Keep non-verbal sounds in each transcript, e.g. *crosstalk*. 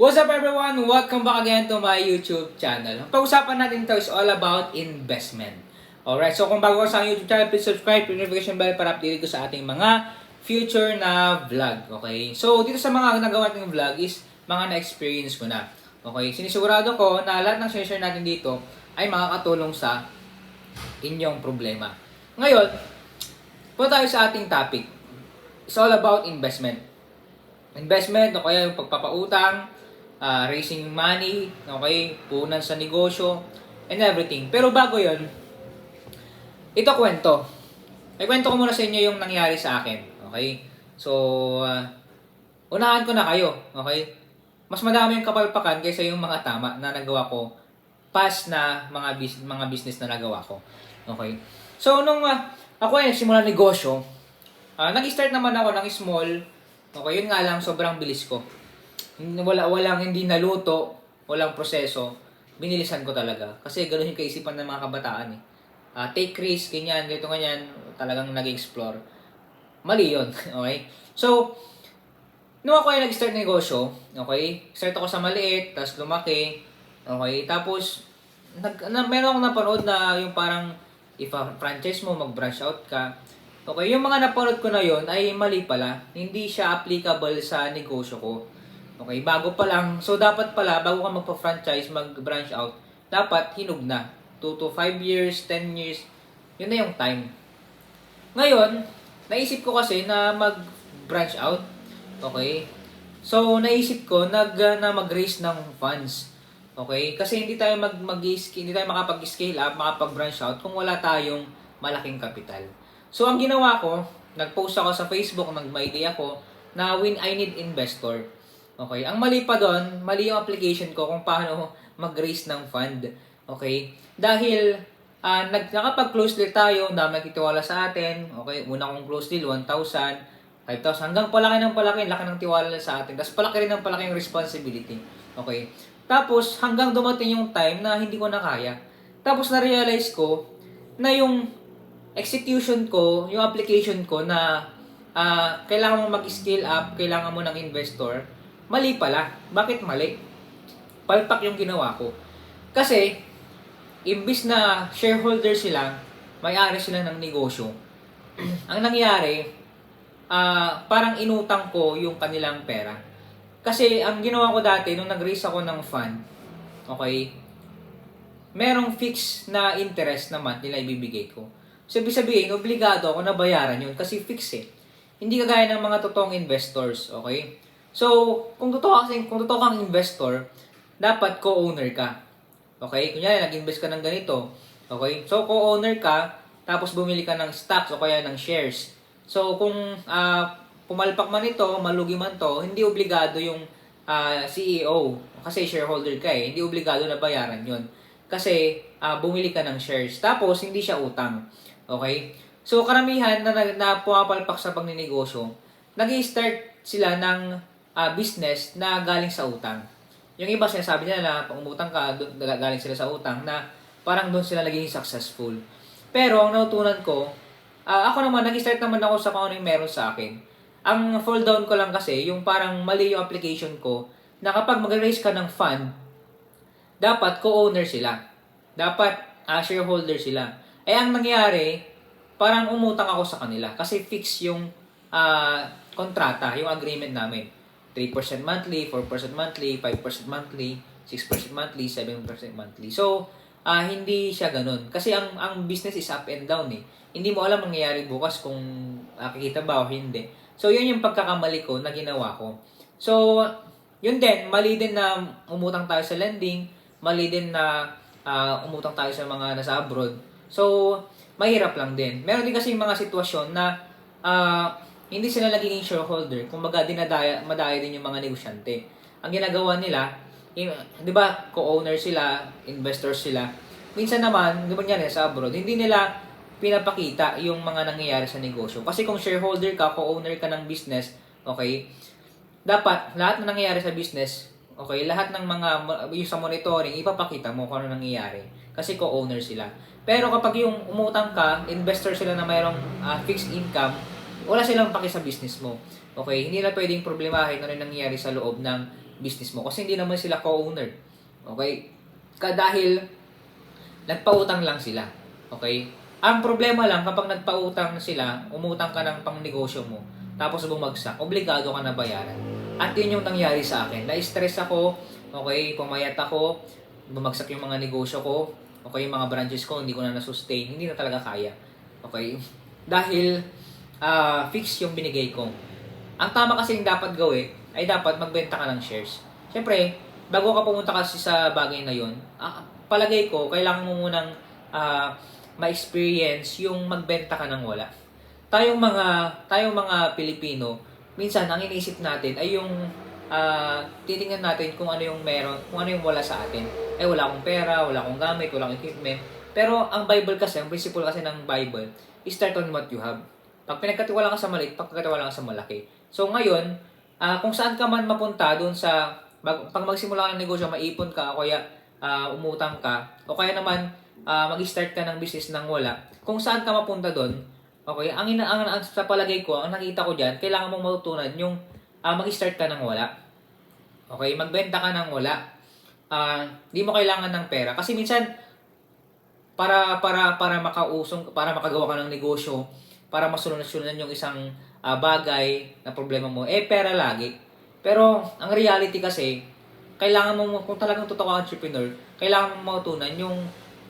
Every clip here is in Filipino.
What's up everyone? Welcome back again to my YouTube channel. Ang pag-usapan natin ito is all about investment. Alright, so kung bago ka sa YouTube channel, please subscribe, click notification bell para update ko sa ating mga future na vlog. Okay? So, dito sa mga nagawa nating vlog is mga na-experience ko na. Okay? Sinisigurado ko na lahat ng share natin dito ay makakatulong sa inyong problema. Ngayon, punta tayo sa ating topic. It's all about investment. Investment, o kaya yung pagpapautang, ah, raising money, okay, punan sa negosyo, and everything. Pero bago yon ito kwento. Ay kwento ko muna sa inyo yung nangyari sa akin. Okay? So, ah, unahan ko na kayo. Okay? Mas madami yung kapalpakan kaysa yung mga tama na nagawa ko past na mga bis- mga business na nagawa ko. Okay? So, nung ah, ako ay nagsimula negosyo, ah, nag-start naman ako ng small. Okay, yun nga lang, sobrang bilis ko. Wala, walang hindi naluto, walang proseso. Binilisan ko talaga. Kasi gano'n yung kaisipan ng mga kabataan eh. Ah, take risk, ganyan, ganito ganyan, talagang nag-explore. Mali yun, *laughs* okay? So, nung ako ay nag-start negosyo, okay, start ako sa maliit, tapos lumaki, okay, tapos, nag, na, meron akong napanood na yung parang, if a franchise mo, mag-branch out ka, okay, yung mga napanood ko na yon ay mali pala, hindi siya applicable sa negosyo ko. Okay, bago pa lang, so dapat pala, bago ka magpa-franchise, mag-branch out, dapat hinug na. 2 to 5 years, 10 years, yun na yung time. Ngayon, naisip ko kasi na mag-branch out. Okay? So, naisip ko nag, na mag-raise ng funds. Okay? Kasi hindi tayo mag, mag hindi tayo makapag-scale up, makapag-branch out kung wala tayong malaking kapital. So, ang ginawa ko, nag-post ako sa Facebook, nag-my day ako, na when I need investor. Okay? Ang mali pa doon, mali yung application ko kung paano mag-raise ng fund. Okay? Dahil ah nag nakapag-close deal tayo, dami nagtitiwala sa atin. Okay, una kong close deal 1,000, 5,000 hanggang palaki ng palaki, laki ng tiwala sa atin. Tapos palaki rin ng palaki yung responsibility. Okay? Tapos hanggang dumating yung time na hindi ko na kaya. Tapos na-realize ko na yung execution ko, yung application ko na ah kailangan mo mag-scale up, kailangan mo ng investor, mali pala. Bakit mali? Palpak yung ginawa ko. Kasi, imbis na shareholder sila, may-ari sila ng negosyo. *clears throat* ang nangyari, ah parang inutang ko yung kanilang pera. Kasi ang ginawa ko dati, nung nag-raise ako ng fund, okay, merong fix na interest na month nila ibibigay ko. So, ibig sabihin, obligado ako na bayaran yun kasi fix eh. Hindi kagaya ng mga totoong investors, okay? So, kung totoo kasi, kung totoo kang investor, dapat co-owner ka. Okay? Kunyari, nag-invest ka ng ganito. Okay? So, co-owner ka, tapos bumili ka ng stocks o kaya ng shares. So, kung ah, pumalpak man ito, malugi man to, hindi obligado yung ah, CEO. Kasi shareholder ka eh. Hindi obligado na bayaran yon Kasi ah, bumili ka ng shares. Tapos, hindi siya utang. Okay? So, karamihan na, na, na pumapalpak sa pagninegosyo, nag start sila ng ah, business na galing sa utang. Yung iba sinasabi nila na pag umutang ka, galing sila sa utang na parang doon sila naging successful. Pero ang natutunan ko, ah, ako naman, nag-start naman ako sa kung ano meron sa akin. Ang fall down ko lang kasi, yung parang mali yung application ko, na kapag mag-raise ka ng fund, dapat co-owner sila. Dapat ah, shareholder sila. Eh ang nangyari, parang umutang ako sa kanila kasi fix yung ah, kontrata, yung agreement namin. 3% monthly, 4% monthly, 5% monthly, 6% monthly, 7% monthly. So, ah hindi siya ganun. Kasi ang ang business is up and down eh. Hindi mo alam mangyayari bukas kung uh, kikita ba o hindi. So, yun yung pagkakamali ko na ginawa ko. So, yun din, mali din na umutang tayo sa lending, mali din na ah, umutang tayo sa mga nasa abroad. So, mahirap lang din. Meron din kasi mga sitwasyon na ah, hindi sila nagiging shareholder, kumbaga dinadaya, madaya din yung mga negosyante. Ang ginagawa nila, di ba, co-owner sila, investor sila. Minsan naman, di ba yan sa abroad, hindi nila pinapakita yung mga nangyayari sa negosyo. Kasi kung shareholder ka, co-owner ka ng business, okay, dapat lahat na nangyayari sa business, okay, lahat ng mga, yung sa monitoring, ipapakita mo kung ano nangyayari. Kasi co-owner sila. Pero kapag yung umutang ka, investor sila na mayroong ah, fixed income, wala silang paki sa business mo. Okay, hindi na pwedeng problemahin ano nangyayari sa loob ng business mo kasi hindi naman sila co-owner. Okay? Ka dahil nagpautang lang sila. Okay? Ang problema lang kapag nagpautang sila, umutang ka ng pangnegosyo mo, tapos bumagsak, obligado ka na bayaran. At yun yung nangyari sa akin. Na-stress ako, okay, pumayat ako, bumagsak yung mga negosyo ko, okay, yung mga branches ko, hindi ko na na-sustain, hindi na talaga kaya. Okay? *laughs* Dahil ah fix yung binigay ko. Ang tama kasi yung dapat gawin ay dapat magbenta ka ng shares. Siyempre, bago ka pumunta kasi sa bagay na yun, ah, palagay ko, kailangan mo munang ah, ma-experience yung magbenta ka ng wala. Tayong mga, tayong mga Pilipino, minsan ang iniisip natin ay yung ah, titingnan natin kung ano yung meron, kung ano yung wala sa atin. Eh wala akong pera, wala akong gamit, wala akong equipment. Pero ang Bible kasi, ang principle kasi ng Bible, is start on what you have. Pag pinagkatiwala ka sa maliit, pagkatiwala ka sa malaki. So ngayon, ah, kung saan ka man mapunta doon sa mag, pag magsimula ka ng negosyo, maipon ka o kaya ah, umutang ka o kaya naman ah, mag-start ka ng business nang wala. Kung saan ka mapunta doon, okay, ang, ina, ang, ang sa palagay ko, ang nakita ko diyan, kailangan mong matutunan yung ah, mag-start ka ng wala. Okay, magbenta ka ng wala. Ah, di mo kailangan ng pera kasi minsan para para para makausong para makagawa ka ng negosyo para masolusyonan yung isang ah, bagay na problema mo eh pera lagi. Pero ang reality kasi kailangan mo kung talagang totoo kang entrepreneur kailangan mo matutunan yung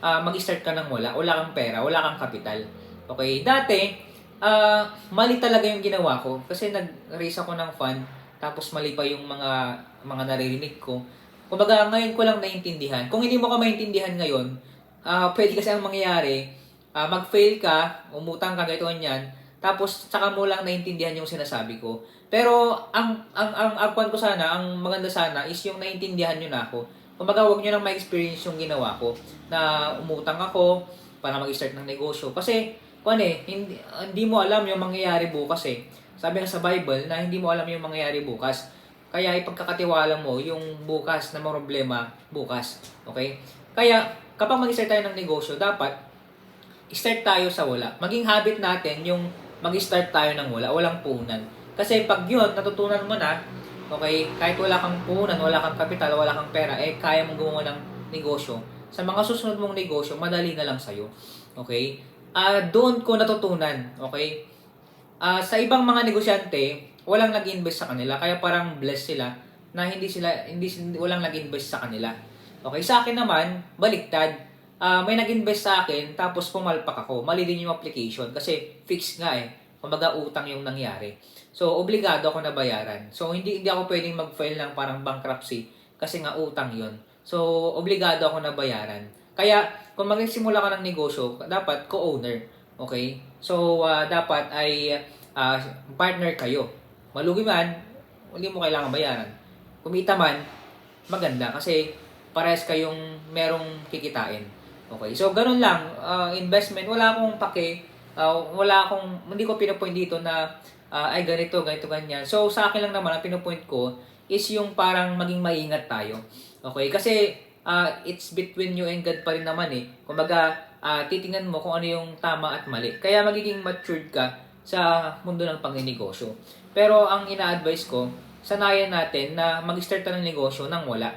ah, mag-start ka ng wala. Wala kang pera wala kang kapital. Okay? Dati ah, mali talaga yung ginawa ko. Kasi nag-raise ako ng fund tapos mali pa yung mga mga naririnig ko. Kumbaga ngayon ko lang naintindihan. Kung hindi mo ka maintindihan ngayon ah pwede kasi ang mangyayari, ah, mag-fail ka, umutang ka, ganito yan, tapos saka mo lang naintindihan yung sinasabi ko. Pero ang ang ang agwan ko sana, ang maganda sana is yung naintindihan nyo na ako. Kumbaga, wag nyo nang ma-experience yung ginawa ko na umutang ako para mag-start ng negosyo. Kasi, kung eh, hindi, hindi mo alam yung mangyayari bukas eh. Sabi nga sa Bible na hindi mo alam yung mangyayari bukas. Kaya ipagkakatiwala mo yung bukas na problema bukas. Okay? Kaya, kapag mag-start tayo ng negosyo, dapat start tayo sa wala. Maging habit natin yung mag-start tayo ng wala, walang puhunan. Kasi pag yun, natutunan mo na, okay, kahit wala kang puhunan, wala kang kapital, wala kang pera, eh kaya mong gumawa ng negosyo. Sa mga susunod mong negosyo, madali na lang sa'yo. Okay? Ah, doon ko natutunan, okay? Ah, sa ibang mga negosyante, walang nag-invest sa kanila, kaya parang blessed sila na hindi sila hindi walang nag-invest sa kanila. Okay, sa akin naman, baliktad. Ah, may nag-invest sa akin, tapos pumalpak ako. Mali din yung application kasi fixed nga eh. Kumbaga utang yung nangyari. So, obligado ako na bayaran. So, hindi, hindi ako pwedeng mag-file ng parang bankruptcy kasi nga utang yon So, obligado ako na bayaran. Kaya, kung magsimula ka ng negosyo, dapat co-owner. Okay? So, ah, dapat ay ah, partner kayo. Malugi man, hindi mo kailangan bayaran. Kumita man, maganda kasi parehas kayong merong kikitain. Okay, so ganun lang, ah, investment, wala akong pake, ah, wala akong, hindi ko pinapoint dito na, ah, ay ganito, ganito, ganyan. So sa akin lang naman, ang pinapoint ko is yung parang maging maingat tayo. Okay, kasi ah, it's between you and God pa rin naman eh. Kumbaga, ah, titingnan mo kung ano yung tama at mali. Kaya magiging matured ka sa mundo ng pangninegosyo. Pero ang ina-advise ko, sanayan natin na mag-start ng negosyo nang wala.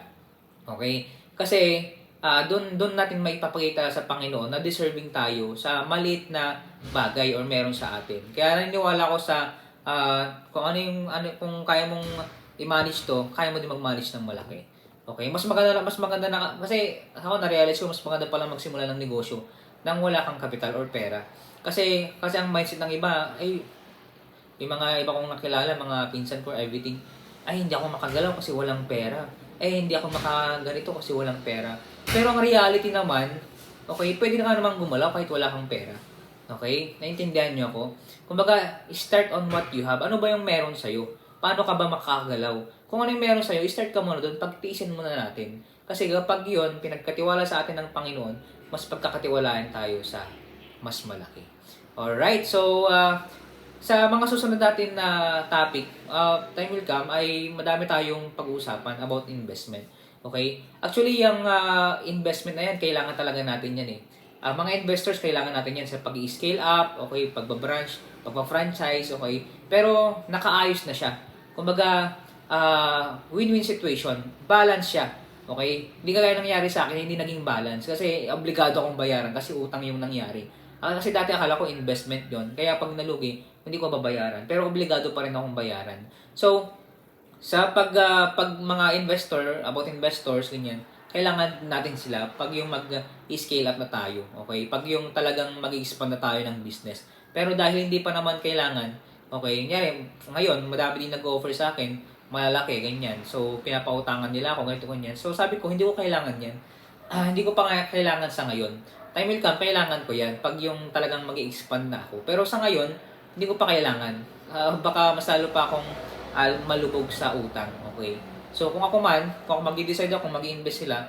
Okay? Kasi ah doon doon natin maipapakita sa Panginoon na deserving tayo sa maliit na bagay or meron sa atin. Kaya naniniwala ko sa ah, kung ano yung ano kung kaya mong i-manage to, kaya mo din mag-manage ng malaki. Okay, mas maganda mas maganda na kasi ako na-realize ko mas maganda pala magsimula ng negosyo nang wala kang kapital or pera. Kasi kasi ang mindset ng iba ay yung mga iba kong nakilala, mga pinsan ko, everything, ay hindi ako makagalaw kasi walang pera. Eh hindi ako makaganito kasi walang pera. Pero ang reality naman, okay, pwede ka naman gumalaw kahit wala kang pera. Okay? Naintindihan niyo ako? Kumbaga, start on what you have. Ano ba yung meron sa'yo? Paano ka ba makakagalaw? Kung ano yung meron sa'yo, start ka muna doon, pagtiisin muna natin. Kasi kapag yun, pinagkatiwala sa atin ng Panginoon, mas pagkakatiwalaan tayo sa mas malaki. Alright, so uh, sa mga susunod natin na topic, uh, time will come, ay madami tayong pag-uusapan about investment. Okay? Actually, yung uh, investment na yan, kailangan talaga natin yan eh. Uh, mga investors, kailangan natin yan sa pag-scale up, okay, pagbabranch, pagpa-franchise, okay. Pero nakaayos na siya. Kumbaga, ah, win-win situation. Balance siya. Okay? Hindi kagaya nangyari sa akin, hindi naging balance. Kasi obligado akong bayaran kasi utang yung nangyari. Ah, kasi dati akala ko investment yon Kaya pag nalugi, hindi ko babayaran. Pero obligado pa rin akong bayaran. So, sa pag, ah, pag mga investor, about investors, ganyan, kailangan natin sila pag yung mag-scale up na tayo. Okay? Pag yung talagang mag-expand na tayo ng business. Pero dahil hindi pa naman kailangan, okay, nyari, ngayon, madami din nag-offer sa akin, malalaki, ganyan. So, pinapautangan nila ako, ganito, ganyan. So, sabi ko, hindi ko kailangan yan. Ah, hindi ko pa nga kailangan sa ngayon. Time will come, kailangan ko yan pag yung talagang mag expand na ako. Pero sa ngayon, hindi ko pa kailangan. Ah, baka mas lalo pa akong ah, malubog sa utang. Okay? So, kung ako man, kung mag-decide ako, mag invest sila,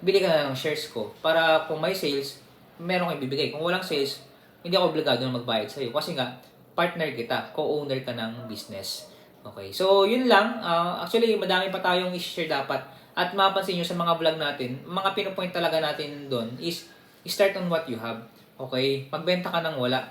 bili ka na ng shares ko. Para kung may sales, meron kang ibibigay. Kung walang sales, hindi ako obligado na magbayad sa'yo. Kasi nga, partner kita, co-owner ka ng business. Okay, so yun lang. Ah, actually, madami pa tayong i-share dapat. At mapansin nyo sa mga vlog natin, mga pinupoint talaga natin doon is start on what you have. Okay, magbenta ka ng wala.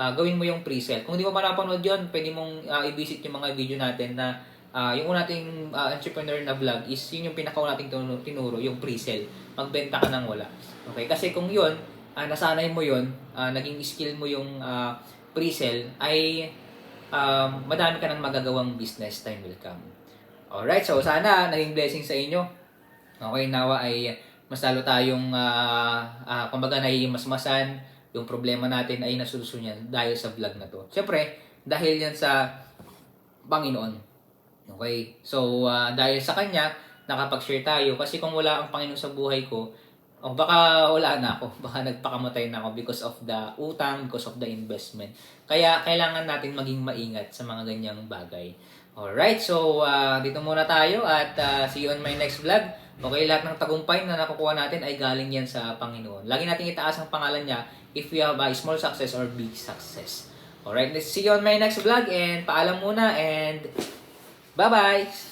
Ah, gawin mo yung pre-sale. Kung di mo pa napanood yun, pwede mong ah, i-visit yung mga video natin na ah, yung una ah, entrepreneur na vlog is yun yung pinakauna nating tinuro, yung pre-sale. Magbenta ka ng wala. Okay, kasi kung yun, ah, nasanay mo yun, ah, naging skill mo yung ah, pre-sale, ay um, madami ka nang magagawang business time will come. Alright, so sana naging blessing sa inyo. Okay, nawa ay mas lalo tayong, uh, uh, kumbaga, naiimasmasan yung problema natin ay nasolusyonan dahil sa vlog na to. Siyempre, dahil yan sa Panginoon. Okay? So, ah, dahil sa Kanya, nakapag-share tayo. Kasi kung wala ang Panginoon sa buhay ko, o baka wala na ako. *laughs* Baka nagpakamatay na ako because of the utang, because of the investment. Kaya kailangan natin maging maingat sa mga ganyang bagay. Alright, so ah, dito muna tayo at ah, see you on my next vlog. Okay, lahat ng tagumpay na nakukuha natin ay galing yan sa Panginoon. Lagi natin itaas ang pangalan niya if we have a small success or big success. Alright, let's see you on my next vlog and paalam muna and bye-bye!